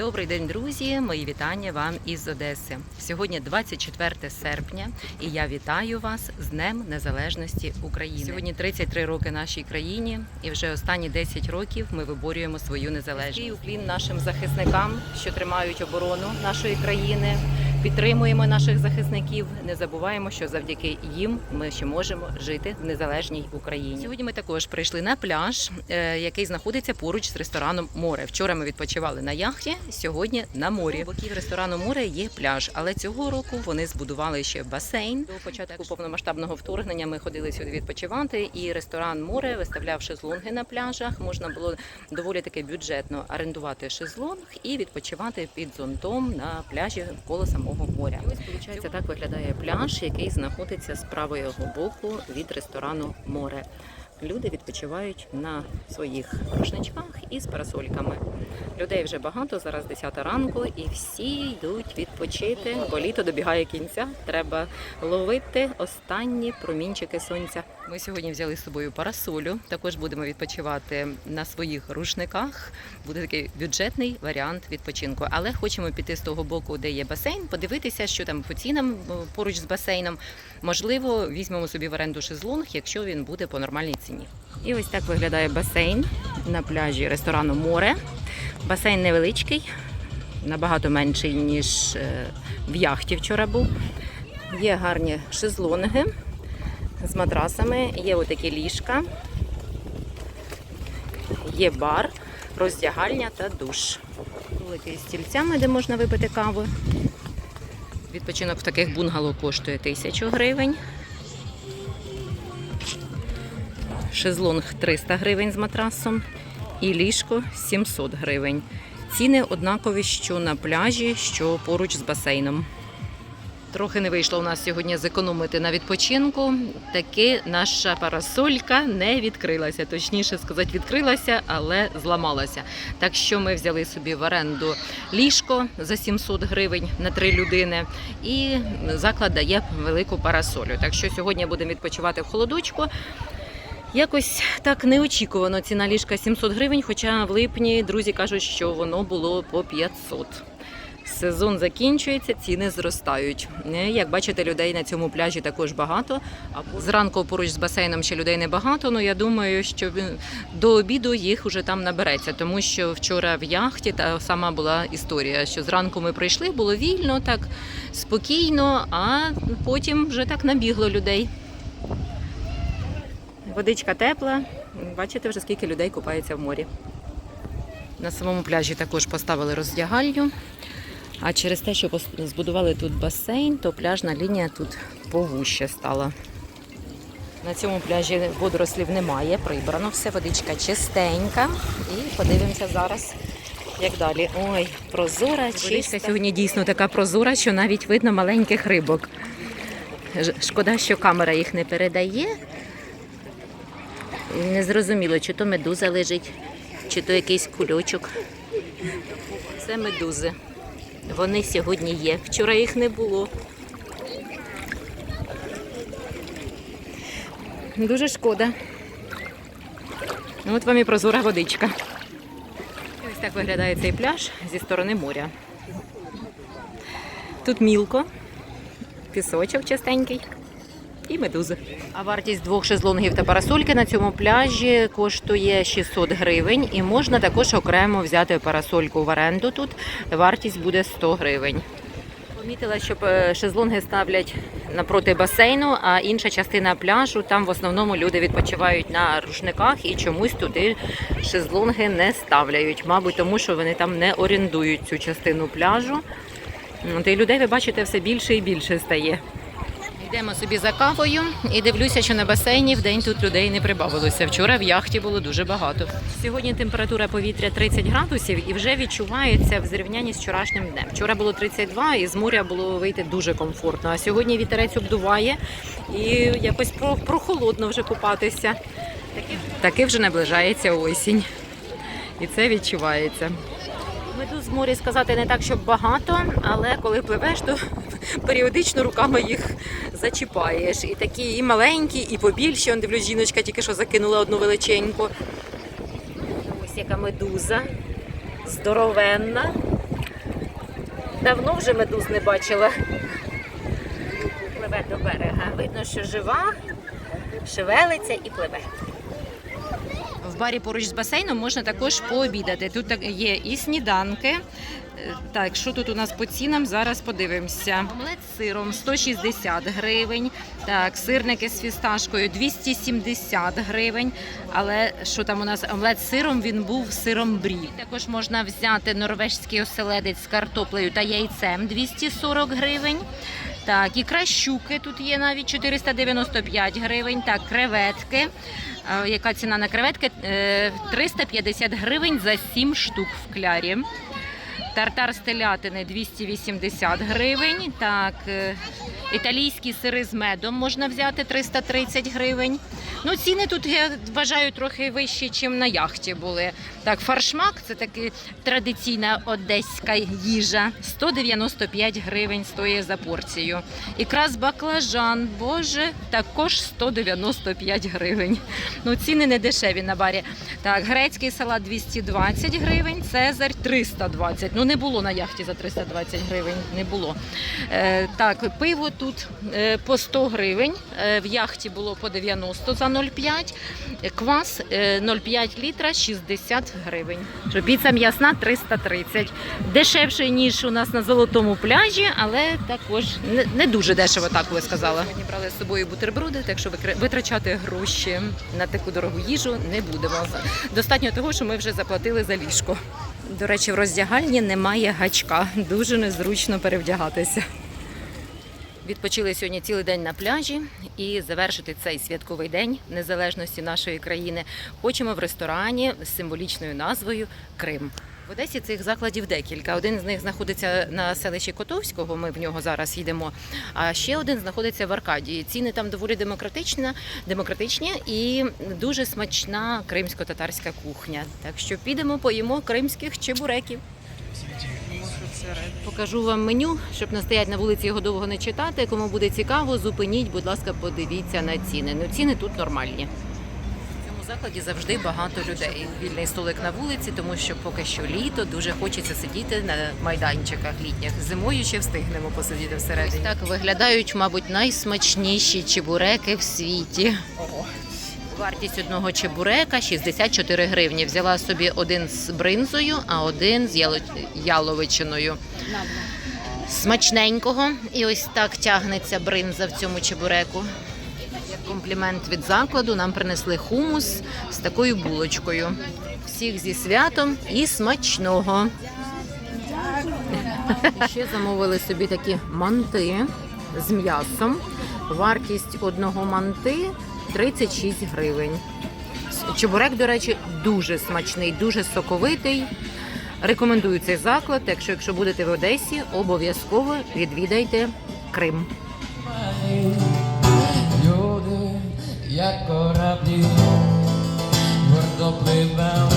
Добрий день, друзі! Мої вітання вам із Одеси. Сьогодні 24 серпня, і я вітаю вас з Днем Незалежності України. Сьогодні 33 роки нашій країні, і вже останні 10 років ми виборюємо свою незалежність. Низький уклін нашим захисникам, що тримають оборону нашої країни. Підтримуємо наших захисників. Не забуваємо, що завдяки їм ми ще можемо жити в незалежній Україні. Сьогодні ми також прийшли на пляж, е, який знаходиться поруч з рестораном Море. Вчора ми відпочивали на яхті, сьогодні на морі. У боків ресторану море є пляж, але цього року вони збудували ще басейн. До початку повномасштабного вторгнення ми ходили сюди відпочивати, і ресторан море виставляв шезлонги на пляжах. Можна було доволі таки бюджетно орендувати шезлонг і відпочивати під зонтом на пляжі коло самого моря. І ось виходить, так виглядає пляж, який знаходиться з правого боку від ресторану море. Люди відпочивають на своїх рушничках із парасольками. Людей вже багато, зараз 10 ранку, і всі йдуть відпочити, бо літо добігає кінця. Треба ловити останні промінчики сонця. Ми сьогодні взяли з собою парасолю. Також будемо відпочивати на своїх рушниках. Буде такий бюджетний варіант відпочинку. Але хочемо піти з того боку, де є басейн, подивитися, що там по цінам е, поруч з басейном. Можливо, візьмемо собі в оренду шезлонг, якщо він буде по нормальній ціні. І ось так виглядає басейн на пляжі ресторану Море. Басейн невеличкий, набагато менший, ніж е, в яхті вчора був. Є гарні шезлонги з матрасами, є отакі ліжка, є бар, роздягальня та душ. Столики з стільцями, де можна випити каву. Відпочинок в таких бунгало коштує тисячу гривень. Шезлонг 300 гривень з матрасом і ліжко 700 гривень. Ціни однакові, що на пляжі, що поруч з басейном. Трохи не вийшло у нас сьогодні зекономити на відпочинку. Таки наша парасолька не відкрилася. Точніше сказати, відкрилася, але зламалася. Так що ми взяли собі в оренду ліжко за 700 гривень на три людини, і заклад дає велику парасолю. Так що сьогодні будемо відпочивати в холодочку. Якось так неочікувано ціна ліжка 700 гривень, хоча в липні друзі кажуть, що воно було по 500. Сезон закінчується, ціни зростають. Е, Як бачите, людей на цьому пляжі також багато. Зранку поруч з басейном ще людей небагато. але я думаю, що до обіду їх уже там набереться, тому що вчора в яхті та сама була історія, що зранку ми прийшли, було вільно, так спокійно, а потім вже так набігло людей. Водичка тепла. Бачите вже скільки людей купається в морі. На самому пляжі також поставили роздягальню. А через те, що збудували тут басейн, то пляжна лінія тут повуще стала. На цьому пляжі водорослів немає, прибрано все, водичка чистенька. І подивимося зараз, як далі. Ой, прозора, чиста. сьогодні дійсно така прозора, що навіть видно маленьких рибок. Шкода, що камера їх не передає. Не зрозуміло, чи то медуза лежить, чи то якийсь кульочок. Це медузи. Вони сьогодні є. Вчора їх не було. Дуже шкода. От вам і прозора водичка. І Ось так виглядає цей пляж зі сторони моря. Тут мілко, пісочок чистенький і медузи. А вартість двох шезлонгів та парасольки на цьому пляжі коштує 600 гривень, і можна також окремо взяти парасольку в оренду тут. Вартість буде 100 гривень. Помітила, що е, шезлонги ставлять напроти басейну, а інша частина пляжу там в основному люди відпочивають на рушниках і чомусь туди шезлонги не ставляють. Мабуть, тому що вони там не орендують цю частину пляжу. От і людей ви бачите все більше і більше стає. Йдемо собі за кавою і дивлюся, що на басейні в день тут людей не прибавилося. Вчора в яхті було дуже багато. Сьогодні температура повітря 30 градусів і вже відчувається в зрівнянні з вчорашнім днем. Вчора було 32 і з моря було вийти дуже комфортно. А сьогодні вітерець обдуває і якось про- прохолодно вже купатися. Таки, вже наближається осінь. І це відчувається. Медуз в морі сказати не так, щоб багато, але коли пливеш, то періодично руками їх зачіпаєш. І такі і маленькі, і побільші. Он дивлюсь, жіночка тільки що закинула одну величеньку. Ось яка медуза. Здоровенна. Давно вже медуз не бачила. Пливе до берега. Видно, що жива, шевелиться і пливе. В барі поруч з басейном можна також пообідати. Тут є і сніданки. Е, Так, що тут у нас по цінам? Зараз подивимося. Омлет з сиром 160 гривень. Так, сирники з фісташкою 270 гривень. Але що там у нас омлет з сиром? Він був сиром брі. Також можна взяти норвежський оселедець з картоплею та яйцем 240 гривень. Так, ікра щуки тут є навіть 495 гривень. Так, креветки. Е, Яка ціна на креветки? Е, 350 гривень за 7 штук в клярі. Тартар з телятини 280 гривень. Так, е, італійські сири з медом можна взяти 330 гривень. Ну, ціни тут я вважаю трохи вищі, ніж на яхті були. Так, фаршмак це таки традиційна одеська їжа. 195 гривень стоїть за порцію. Ікра з баклажан, боже, також 195 гривень. Ну, ціни не дешеві на барі. Так, грецький салат 220 гривень, Цезарь 320. Ну не було на яхті за 320 гривень, не було. Е, так, пиво тут е, по 100 гривень. Е, в яхті було по 90 за 0,5. Е, Квас е, 0,5 літра 60 гривень. Піца м'ясна 330. Дешевше, ніж у нас на золотому пляжі, але також не, не дуже дешево, так би сказала. Сьогодні брали з собою бутерброди, так що витрачати гроші на таку дорогу їжу не будемо. Достатньо того, що ми вже заплатили за ліжко. До речі, в роздягальні немає гачка. Дуже незручно перевдягатися. Відпочили сьогодні цілий день на пляжі і завершити цей святковий день незалежності нашої країни. Хочемо в ресторані з символічною назвою Крим. В Одесі цих закладів декілька. Один з них знаходиться на селищі Котовського. Ми в нього зараз їдемо. А ще один знаходиться в Аркадії. Ціни там доволі демократична, демократичні і дуже смачна кримсько-татарська кухня. Так що підемо, поїмо кримських чебуреків. Покажу вам меню, щоб не стоять на вулиці його довго не читати. Кому буде цікаво, зупиніть, будь ласка, подивіться на ціни. Ну ціни тут нормальні. В цьому закладі завжди багато людей. Вільний столик на вулиці, тому що поки що літо дуже хочеться сидіти на майданчиках літніх. Зимою ще встигнемо посидіти всередині. Ось так виглядають, мабуть, найсмачніші чебуреки в світі. Вартість одного чебурека 64 гривні. Взяла собі один з бринзою, а один з яло- яловичиною. Смачненького. І ось так тягнеться бринза в цьому чебуреку. Комплімент від закладу нам принесли хумус з такою булочкою. Всіх зі святом і смачного. Ще замовили собі такі манти з м'ясом. Вартість одного манти 36 гривень. Чебурек, до речі, дуже смачний, дуже соковитий. Рекомендую цей заклад. Так що, якщо будете в Одесі, обов'язково відвідайте Крим. Люди, як кораблі, гордо пливем,